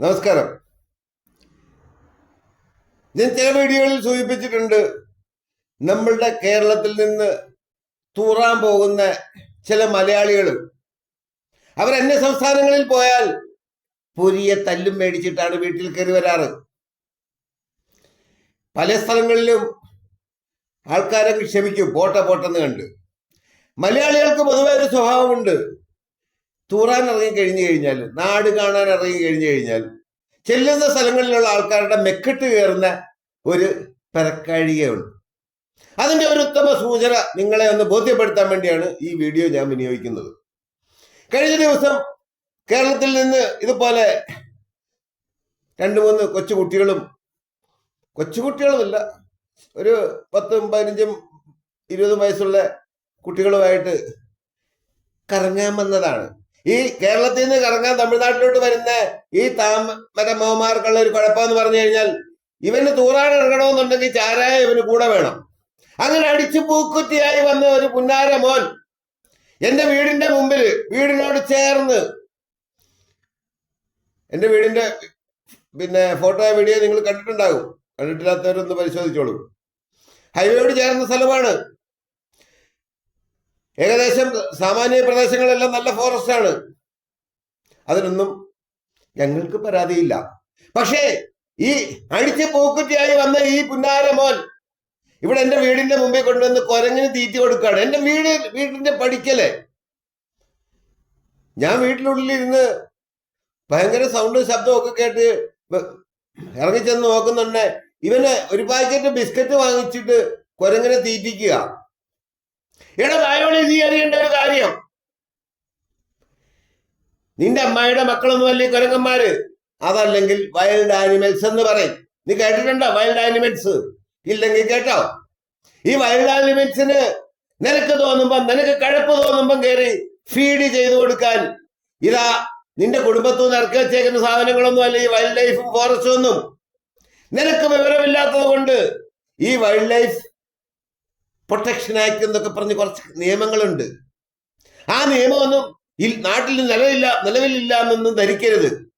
നമസ്കാരം. ഞാൻ ചില വീഡിയോകളിൽ സൂചിപ്പിച്ചിട്ടുണ്ട് നമ്മളുടെ കേരളത്തിൽ നിന്ന് തൂറാൻ പോകുന്ന ചില മലയാളികൾ അവർ അന്യ സംസ്ഥാനങ്ങളിൽ പോയാൽ പൊരിയെ തല്ലും മേടിച്ചിട്ടാണ് വീട്ടിൽ കയറി വരാറ്. പല സ്ഥലങ്ങളിലും ആൾക്കാരെ ക്ഷമിക്കും പോട്ടെ പോട്ടെന്ന് കണ്ട്. മലയാളികൾക്ക് പൊതുവെ ഒരു സ്വഭാവമുണ്ട്. തൂറാൻ ഇറങ്ങി കഴിഞ്ഞു കഴിഞ്ഞാൽ നാട് കാണാൻ ഇറങ്ങി കഴിഞ്ഞു കഴിഞ്ഞാൽ ചെല്ലുന്ന സ്ഥലങ്ങളിലുള്ള ആൾക്കാരുടെ മെക്കിട്ട് കയറുന്ന ഒരു പെരക്കാഴികയുണ്ട് അതിന്റെ ഒരു ഉത്തമ സൂചന നിങ്ങളെ ഒന്ന് ബോധ്യപ്പെടുത്താൻ വേണ്ടിയാണ് ഈ വീഡിയോ ഞാൻ വിനിയോഗിക്കുന്നത്. കഴിഞ്ഞ ദിവസം കേരളത്തിൽ നിന്ന് ഇതുപോലെ രണ്ട് മൂന്ന് കൊച്ചുകുട്ടികളും കൊച്ചുകുട്ടികളുമില്ല ഒരു പത്തും പതിനഞ്ചും ഇരുപതും വയസ്സുള്ള കുട്ടികളുമായിട്ട് കറങ്ങാൻ വന്നതാണ്. ഈ കേരളത്തിൽ നിന്ന് കറങ്ങാൻ തമിഴ്നാട്ടിലോട്ട് വരുന്ന ഈ താമര മോമാർക്കുള്ള ഒരു കുഴപ്പമെന്ന് പറഞ്ഞു കഴിഞ്ഞാൽ ഇവന് തൂറാൻ ഇറങ്ങണമെന്നുണ്ടെങ്കിൽ ചാരായ ഇവന് കൂടെ വേണം. അങ്ങനെ അടിച്ചു പൂക്കുറ്റിയായി വന്ന ഒരു പുന്നാര മോൻ എന്റെ വീടിന്റെ മുമ്പിൽ വീടിനോട് ചേർന്ന് എന്റെ വീടിന്റെ പിന്നെ ഫോട്ടോ വീഡിയോ നിങ്ങൾ കണ്ടിട്ടുണ്ടാകും. കണ്ടിട്ടില്ലാത്തവരൊന്ന് പരിശോധിച്ചോളൂ. ഹൈവേയോട് ചേർന്ന സ്ഥലമാണ്. ഏകദേശം സാമാന്യ പ്രദേശങ്ങളെല്ലാം നല്ല ഫോറസ്റ്റ് ആണ്. അതിനൊന്നും ഞങ്ങൾക്ക് പരാതിയില്ല. പക്ഷേ ഈ അടിച്ച് പൂക്കുറ്റിയായി വന്ന ഈ പുന്നാരമോൻ ഇവിടെ എന്റെ വീടിന്റെ മുമ്പിൽ കൊണ്ടുവന്ന് കൊരങ്ങിന് തീറ്റി കൊടുക്കുകയാണ്. എന്റെ വീട് വീടിന്റെ പഠിക്കലേ ഞാൻ വീട്ടിനുള്ളിലിരുന്ന് ഭയങ്കര സൗണ്ടും ശബ്ദവും ഒക്കെ കേട്ട് ഇറങ്ങിച്ചെന്ന് നോക്കുന്നുണ്ടേ. ഇവന് ഒരു പാക്കറ്റ് ബിസ്ക്കറ്റ് വാങ്ങിച്ചിട്ട് കൊരങ്ങിനെ തീറ്റിക്കുക. എടാ തായോളി നീ അറിയേണ്ട ഒരു കാര്യം. നിന്റെ അമ്മായിയുടെ മക്കളൊന്നും അല്ലേ കുരങ്ങന്മാര്? അതല്ലെങ്കിൽ വൈൽഡ് ആനിമൽസ് എന്ന് പറയും. നീ കേട്ടിട്ടുണ്ടോ വൈൽഡ് ആനിമൽസ് ഇല്ലെങ്കിൽ കേട്ടോ. ഈ വൈൽഡ് ആനിമൽസിന് നിനക്ക് തോന്നുമ്പം നിനക്ക് കഴപ്പ് തോന്നുമ്പം കയറി ഫീഡ് ചെയ്തു കൊടുക്കാൻ. ഇതാ നിന്റെ കുടുംബത്തു നിന്ന് ഇറക്കി വെച്ചേക്കുന്ന സാധനങ്ങളൊന്നും അല്ല ഈ വൈൽഡ് ലൈഫും ഫോറസ്റ്റും ഒന്നും. നിനക്ക് വിവരമില്ലാത്തത് കൊണ്ട് ഈ വൈൽഡ് ലൈഫ് പ്രൊട്ടക്ഷൻ ആക്ട് എന്നൊക്കെ പറഞ്ഞ് കുറച്ച് നിയമങ്ങളുണ്ട്. ആ നിയമമൊന്നും നാട്ടിൽ നിലവില്ല നിലവിലില്ല എന്നൊന്നും ധരിക്കരുത്.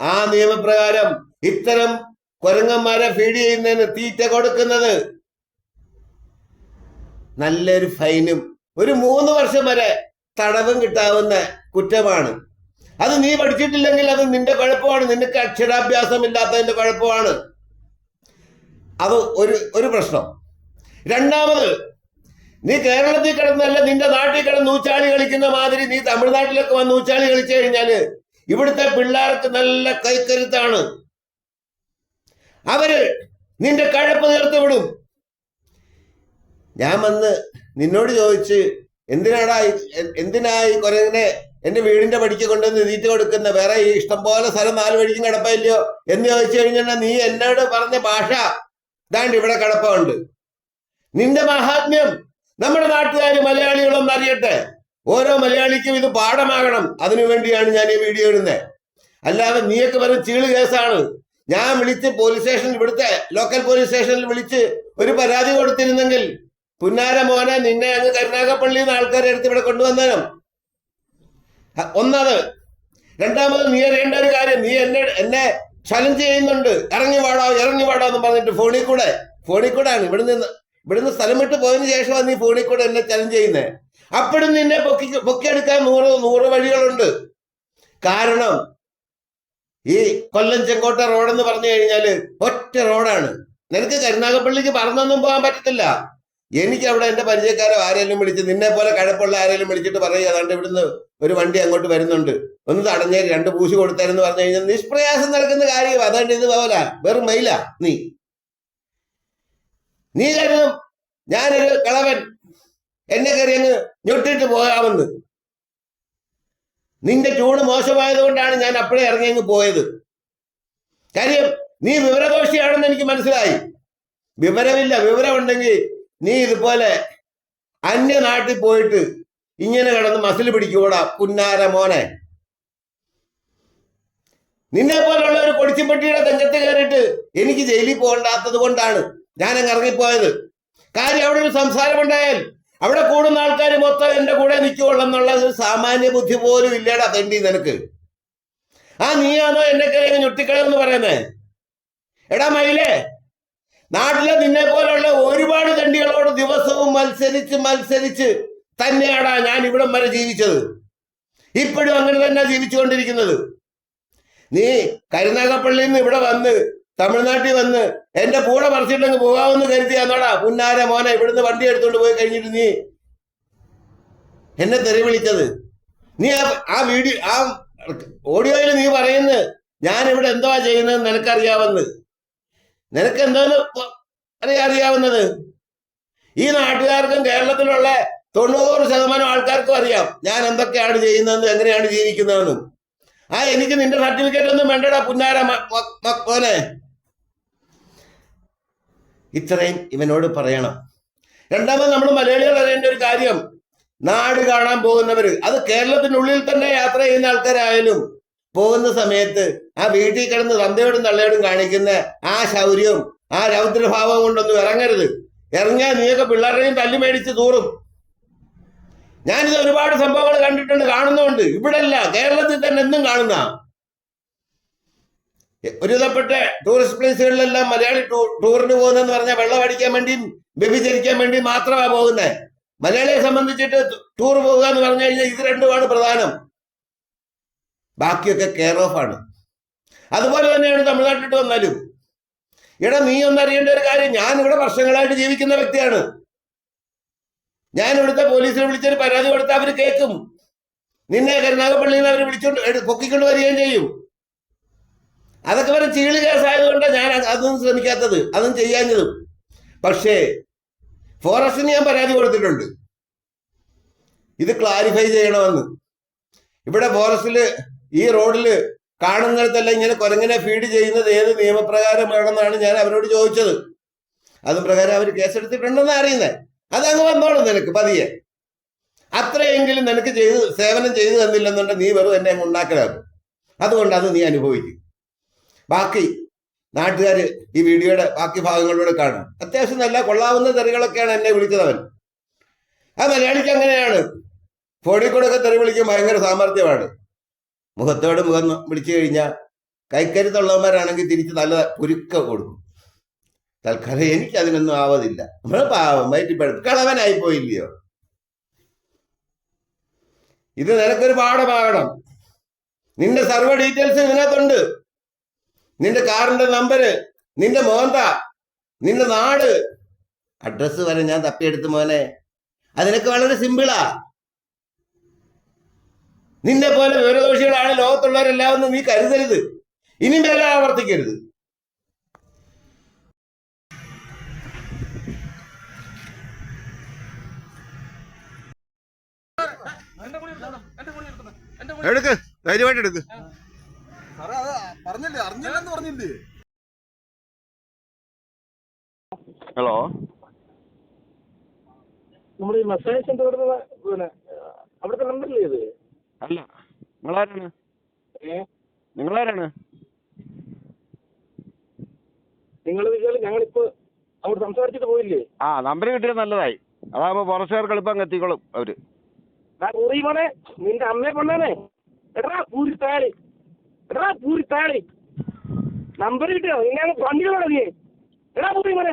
ആ നിയമപ്രകാരം ഇത്തരം കുരങ്ങന്മാരെ ഫീഡ് ചെയ്യുന്നതിന് തീറ്റ കൊടുക്കുന്നത് നല്ലൊരു ഫൈനും ഒരു മൂന്ന് വർഷം വരെ തടവും കിട്ടാവുന്ന കുറ്റമാണ്. അത് നീ പഠിച്ചിട്ടില്ലെങ്കിൽ അത് നിന്റെ കുഴപ്പമാണ്. നിനക്ക് അക്ഷരാഭ്യാസം ഇല്ലാത്തതിന്റെ കുഴപ്പമാണ്. അത് ഒരു ഒരു പ്രശ്നം. രണ്ടാമത് നീ കേരളത്തിൽ കിടന്നല്ല നിന്റെ നാട്ടിൽ കിടന്ന് ഊച്ചാളി കളിക്കുന്ന മാതിരി നീ തമിഴ്നാട്ടിലൊക്കെ വന്ന് ഊച്ചാളി കളിച്ചു കഴിഞ്ഞാൽ ഇവിടുത്തെ പിള്ളേർക്ക് നല്ല കൈക്കരുത്താണ്. അവർ നിന്റെ കഴപ്പ് തീർത്ത് വിടും. ഞാൻ വന്ന് നിന്നോട് ചോദിച്ച് എന്തിനാടാ എന്തിനായി കുരങ്ങനെ എന്റെ വീടിന്റെ പടിക്ക് കൊണ്ടുവന്ന് തീറ്റ കൊടുക്കുന്ന? വേറെ ഈ ഇഷ്ടം പോലെ സ്ഥലം നാല് വഴിക്കും കിടപ്പില്ലയോ എന്ന് ചോദിച്ചു കഴിഞ്ഞാൽ നീ എന്നോട് പറഞ്ഞ ഭാഷ ദാണ്ട് ഇവിടെ കിടപ്പുണ്ട്. നിന്റെ മഹാത്മ്യം നമ്മുടെ നാട്ടുകാർ മലയാളികളൊന്നും അറിയട്ടെ. ഓരോ മലയാളിക്കും ഇത് പാഠമാകണം. അതിനു വേണ്ടിയാണ് ഞാൻ ഈ വീഡിയോ ഇടുന്നത് അല്ലാതെ നീയൊക്കെ വെറും ചീൾ കേസാണ്. ഞാൻ വിളിച്ച് പോലീസ് സ്റ്റേഷനിൽ ഇവിടുത്തെ ലോക്കൽ പോലീസ് സ്റ്റേഷനിൽ വിളിച്ച് ഒരു പരാതി കൊടുത്തിരുന്നെങ്കിൽ പുന്നാര മോനെ നിന്നെ അങ്ങ് കരുനാഗപ്പള്ളിയിൽ നിന്ന് ആൾക്കാരെ എടുത്ത് ഇവിടെ കൊണ്ടുവന്നേനും ഒന്നത്. രണ്ടാമത് നീ അറിയേണ്ട ഒരു കാര്യം. നീ എന്നെ എന്നെ ചലഞ്ച് ചെയ്യുന്നുണ്ട്. ഇറങ്ങി വാടാ ഇറങ്ങി വാടാ എന്ന് പറഞ്ഞിട്ട് ഫോണിൽ കൂടെ ഫോണിൽ കൂടെ ആണ് ഇവിടുന്ന് ഇവിടുന്ന് സ്ഥലം വിട്ട് പോയതിനു ശേഷമാണ് നീ ഫോണിൽ കൂടെ എന്നെ ചലഞ്ച് ചെയ്യുന്നത് അപ്പോഴും നിന്നെ പൊക്കി പൊക്കിയെടുക്കാൻ നൂറ് നൂറ് വഴികളുണ്ട്. കാരണം ഈ കൊല്ലം ചെങ്കോട്ട റോഡെന്ന് പറഞ്ഞു കഴിഞ്ഞാൽ ഒറ്റ റോഡാണ് നിനക്ക് കരുനാഗപ്പള്ളിക്ക് പറഞ്ഞൊന്നും പോകാൻ പറ്റത്തില്ല. എനിക്ക് അവിടെ എന്റെ പരിചയക്കാരോ ആരെങ്കിലും വിളിച്ച് നിന്നെ പോലെ കഴപ്പുള്ള ആരെങ്കിലും വിളിച്ചിട്ട് പറയുക അതാണ്ട് ഇവിടുന്ന് ഒരു വണ്ടി അങ്ങോട്ട് വരുന്നുണ്ട്. ഒന്ന് തടഞ്ഞേര് രണ്ട് പൂശി കൊടുത്താരെന്ന് പറഞ്ഞു കഴിഞ്ഞാൽ നിഷ്പ്രയാസം നടക്കുന്ന കാര്യം അതാണ്ട് ഇത് പോല വെറും മയില നീ. നീ കരുതും ഞാനൊരു കളവൻ. എന്നെ കയറി അങ്ങ് ഞൊട്ടിട്ട് പോകാമെന്ന്. നിന്റെ ചൂട് മോശമായത് കൊണ്ടാണ് ഞാൻ അപ്പോഴേ ഇറങ്ങി അങ്ങ് പോയത്. കാര്യം നീ വിവരദോഷിയാണെന്ന് എനിക്ക് മനസ്സിലായി. വിവരമില്ല വിവരമുണ്ടെങ്കിൽ നീ ഇതുപോലെ അന്യ നാട്ടിൽ പോയിട്ട് ഇങ്ങനെ കിടന്ന് മസിൽ പിടിക്കൂടാ പുന്നാര മോനെ. നിന്നെ പോലുള്ള ഒരു കൊടിച്ചിപ്പട്ടിയുടെ തെങ്ങത്ത് കയറിയിട്ട് എനിക്ക് ജയിലിൽ പോകണ്ടാത്തത് കൊണ്ടാണ്. ഞാൻ അങ്ങ് ഇറങ്ങിപ്പോയത്. കാര്യം അവിടെ ഒരു സംസാരമുണ്ടായാൽ അവിടെ കൂടുന്ന ആൾക്കാർ മൊത്തം എന്റെ കൂടെ നിൽക്കുള്ളൂ എന്നുള്ള ഒരു സാമാന്യ ബുദ്ധി പോലും ഇല്ലേടാ തെണ്ടി നിനക്ക്. ആ നീയാണോ എന്നെ കയറി ഞൊട്ടിക്കളയെന്ന് പറയുന്നേ? എടാ മയിലേ നാട്ടിലെ നിന്നെ പോലുള്ള ഒരുപാട് തണ്ടികളോട് ദിവസവും മത്സരിച്ച് മത്സരിച്ച് തന്നെയാടാ ഞാൻ ഇവിടം വരെ ജീവിച്ചത്. ഇപ്പോഴും അങ്ങനെ തന്നെ ജീവിച്ചുകൊണ്ടിരിക്കുന്നത്. നീ കരുനാഗപ്പള്ളിയിൽ നിന്ന് ഇവിടെ വന്ന് തമിഴ്നാട്ടിൽ വന്ന് എന്റെ കൂടെ പറിച്ചിട്ടങ്ങ് പോകാമെന്ന് കരുതിയാന്നോടാ പുന്നാര മോനെ ഇവിടുന്ന് വണ്ടി എടുത്തോണ്ട് പോയി കഴിഞ്ഞിട്ട് നീ എന്നെ തെറി വിളിച്ചത്. നീ ആ വീഡിയോ ആ ഓഡിയോയിൽ നീ പറയുന്നത് ഞാൻ ഇവിടെ എന്തുവാ ചെയ്യുന്നത് നിനക്കറിയാവുന്നത്. നിനക്ക് എന്തോന്ന് അറിയാ അറിയാവുന്നത്? ഈ നാട്ടുകാർക്കും കേരളത്തിലുള്ള തൊണ്ണൂറ് ശതമാനം ആൾക്കാർക്കും അറിയാം ഞാൻ എന്തൊക്കെയാണ് ചെയ്യുന്നതെന്ന് എങ്ങനെയാണ് ജീവിക്കുന്നതെന്നും. ആ എനിക്ക് നിന്റെ സർട്ടിഫിക്കറ്റ് ഒന്നും വേണ്ടടാ പുന്നാര മോനെ. ഇത്രയും ഇവനോട് പറയണം. രണ്ടാമത് നമ്മൾ മലയാളികൾ അറിയേണ്ട ഒരു കാര്യം. നാട് കാണാൻ പോകുന്നവർ അത് കേരളത്തിനുള്ളിൽ തന്നെ യാത്ര ചെയ്യുന്ന ആൾക്കാരായാലും പോകുന്ന സമയത്ത് ആ വീട്ടിൽ കിടന്ന് തന്തയോടും തള്ളയോടും കാണിക്കുന്ന ആ ശൗര്യവും ആ രൗദ്രഭാവം കൊണ്ടൊന്നും ഇറങ്ങരുത്. ഇറങ്ങിയാൽ നീയൊക്കെ പിള്ളേരുടെയും തല്ലി മേടിച്ച് തൂറും. ഞാനിത് ഒരുപാട് സംഭവങ്ങൾ കണ്ടിട്ടുണ്ട് കാണുന്നുണ്ട് ഇവിടെ അല്ല കേരളത്തിൽ തന്നെ എന്നും കാണുന്ന ഒരുവിധപ്പെട്ട ടൂറിസ്റ്റ് പ്ലേസുകളിലെല്ലാം മലയാളി ടൂറിന് പോകുന്നതെന്ന് പറഞ്ഞാൽ വെള്ളം അടിക്കാൻ വേണ്ടിയും വ്യഭിചരിക്കാൻ വേണ്ടിയും മാത്രമാണ് പോകുന്നത് മലയാളിയെ സംബന്ധിച്ചിട്ട് ടൂർ പോകുക എന്ന് പറഞ്ഞു കഴിഞ്ഞാൽ ഇത് രണ്ടുമാണ് പ്രധാനം. ബാക്കിയൊക്കെ കെയർ ഓഫ് ആണ്. അതുപോലെ തന്നെയാണ് തമിഴ്നാട്ടിൽ വന്നാലും. ഇവിടെ നീ ഒന്നറിയേണ്ട ഒരു കാര്യം ഞാൻ ഇവിടെ വർഷങ്ങളായിട്ട് ജീവിക്കുന്ന വ്യക്തിയാണ്. ഞാൻ ഇവിടുത്തെ പോലീസിനെ വിളിച്ചൊരു പരാതി കൊടുത്താൽ അവർ കേൾക്കും. നിന്നെ കരുനാഗപ്പള്ളിയിൽ നിന്ന് അവർ വിളിച്ചുകൊണ്ട് പൊക്കിക്കൊണ്ട് വരികയും ചെയ്യും. അതൊക്കെ വരെ ചീൾ കേസായതുകൊണ്ടാണ് ഞാൻ അത് അതൊന്നും ശ്രമിക്കാത്തത്. അതും ചെയ്യാഞ്ഞതും. പക്ഷേ ഫോറസ്റ്റിന് ഞാൻ പരാതി കൊടുത്തിട്ടുണ്ട്. ഇത് ക്ലാരിഫൈ ചെയ്യണമെന്ന്. ഇവിടെ ഫോറസ്റ്റിൽ ഈ റോഡിൽ കാണുന്നിടത്തെല്ലാം ഇങ്ങനെ കുരങ്ങനെ ഫീഡ് ചെയ്യുന്നത് ഏത് നിയമപ്രകാരമാണെന്നാണ് ഞാൻ അവരോട് ചോദിച്ചത്. അത് പ്രകാരം അവർ കേസെടുത്തിട്ടുണ്ടെന്ന് അറിയുന്നത് അതങ്ങ് വന്നോളും നിനക്ക് പതിയെ. അത്രയെങ്കിലും നിനക്ക് ചെയ്ത് സേവനം ചെയ്തു തന്നില്ലെന്നുണ്ടെങ്കിൽ നീ വെറുതെ എന്നെ ഉണ്ടാക്കലാകും അതുകൊണ്ട് അത് നീ അനുഭവിക്കും. ബാക്കി നാട്ടുകാർ ഈ വീഡിയോയുടെ ബാക്കി ഭാഗങ്ങളിലൂടെ കാണും. അത്യാവശ്യം നല്ല കൊള്ളാവുന്ന തെറികളൊക്കെയാണ് എന്നെ വിളിച്ചത് അവൻ ആ മലയാളിക്ക് അങ്ങനെയാണ്. ഫോണിൽ കൂടെ തെറി വിളിക്കാൻ ഭയങ്കര സാമർഥ്യമാണ്. മുഖത്തോട് മുഖം വിളിച്ചു കഴിഞ്ഞാൽ കൈക്കരുത്തുള്ളവന്മാരാണെങ്കിൽ തിരിച്ച് നല്ല കുരുക്ക കൊടുക്കും. തൽക്കാലം എനിക്ക് അതിനൊന്നും ആവതില്ല. നമ്മൾ പാവം വയറ്റിപ്പഴുപ്പ്. കളവനായി പോയില്ലയോ ഇത് നിനക്കൊരു പാഠമാകണം നിന്റെ സർവ ഡീറ്റെയിൽസ് ഇതിനകത്തുണ്ട്. നിന്റെ കാറിന്റെ നമ്പര് നിന്റെ മോന്ത നിന്റെ നാട്. അഡ്രസ്സ് വരെ ഞാൻ തപ്പിയെടുത്ത് മോനെ. അതിനൊക്കെ വളരെ സിമ്പിളാ നിന്നെ പോലെ വിവരദോഷികളാണ് ലോകത്തുള്ളവരെല്ലാം എന്ന് നീ കരുതരുത്. ഇനി മേലെ ആവർത്തിക്കരുത്. എടുക്ക് ധൈര്യമായിട്ട് എടുക്ക്. പറഞ്ഞില്ലേ? അറിഞ്ഞില്ലെന്ന് പറഞ്ഞില്ലേ? ഹലോ? നമ്മുടെ ഈ മസാജ് സെന്റർ പിന്നെ അവിടുത്തെ നമ്പറില്ലേ ഇത്? അല്ല നിങ്ങളാരാണ്? നിങ്ങളാരാണ്? നിങ്ങൾ ഞങ്ങളിപ്പോ അവിടെ സംസാരിച്ചിട്ട് പോയില്ലേ? ആ നമ്പർ കിട്ടിയത് നല്ലതായി. അതാകുമ്പോ ഫോറസ്റ്റുകാർക്ക് എളുപ്പം എത്തിക്കോളും അവർ. നിന്റെ അമ്മയെ കൊണ്ടാണേ എടാ പൂരി താഴെ. എടാ പൂരി താഴെ നമ്പർ കിട്ടിയോ? നിന്നെ വണ്ടികളാണ് നീ എടാ പൂറിമോനെ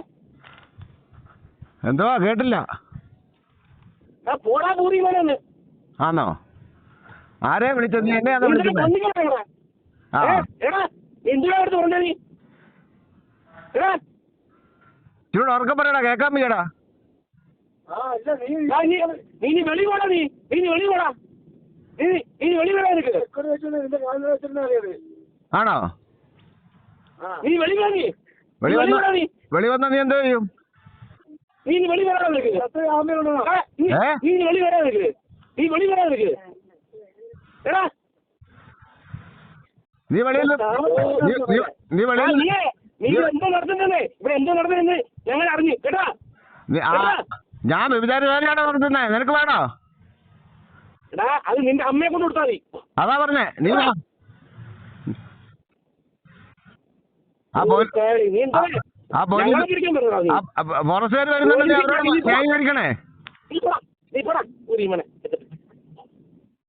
എന്തുവാ? കേട്ടില്ല. ആ പോടാ പൂറിമോനെ ഒന്ന്. ആണോ ആരെയാ വിളിച്ചത്? നീ എന്നെയാണോ വിളിച്ചത്? ആ. എടാ എന്തിനാ അടുത്ത് പറഞ്ഞ നീ? എടാ. ചൂട് ഉറക്കം പറയടാ കേൾക്കാൻ വയ്യടാ. നീ നീ നീ നീ വെളി പോടാ നീ. നീ നീ വെളി പോടാ. നിനക്ക് ആണോ? നീ വെളി നീ. വെളി വന്ന നീ. വെളി വന്നാ നീ എന്താ ചെയ്യും? നീ വെളി വരാൻ നീ വെളി വരാൻ നീ വെളി വരാൻ എടാ. നീ വെളിയിൽ നീ- നീ- വെളിയിൽ എന്തോ നടത്തുന്നേ ഇവിടെ എന്തോ നടത്തുന്നെന്ന് ഞങ്ങൾ അറിഞ്ഞു. കേട്ടാ. ഞാൻ വിചാരിച്ചാണോ നടത്തുന്നേ നിനക്ക് വേണോ? എടാ അത് നിന്റെ അമ്മയെ കൊണ്ട് കൊടുത്താൽ മതി. അതാ പറഞ്ഞേ നീ വാ. ആ നീ എന്താ ആ പോലീസ് ഞങ്ങളെ പിടിക്കാൻ പറ്റുന്നോ നീ. ഫോറസ്റ്റുകാർ വരുന്നുണ്ടെങ്കിൽ അവരോട് കഴിക്കണേ നീ പോടാ. നീ പോടാ. ഒരു മനെ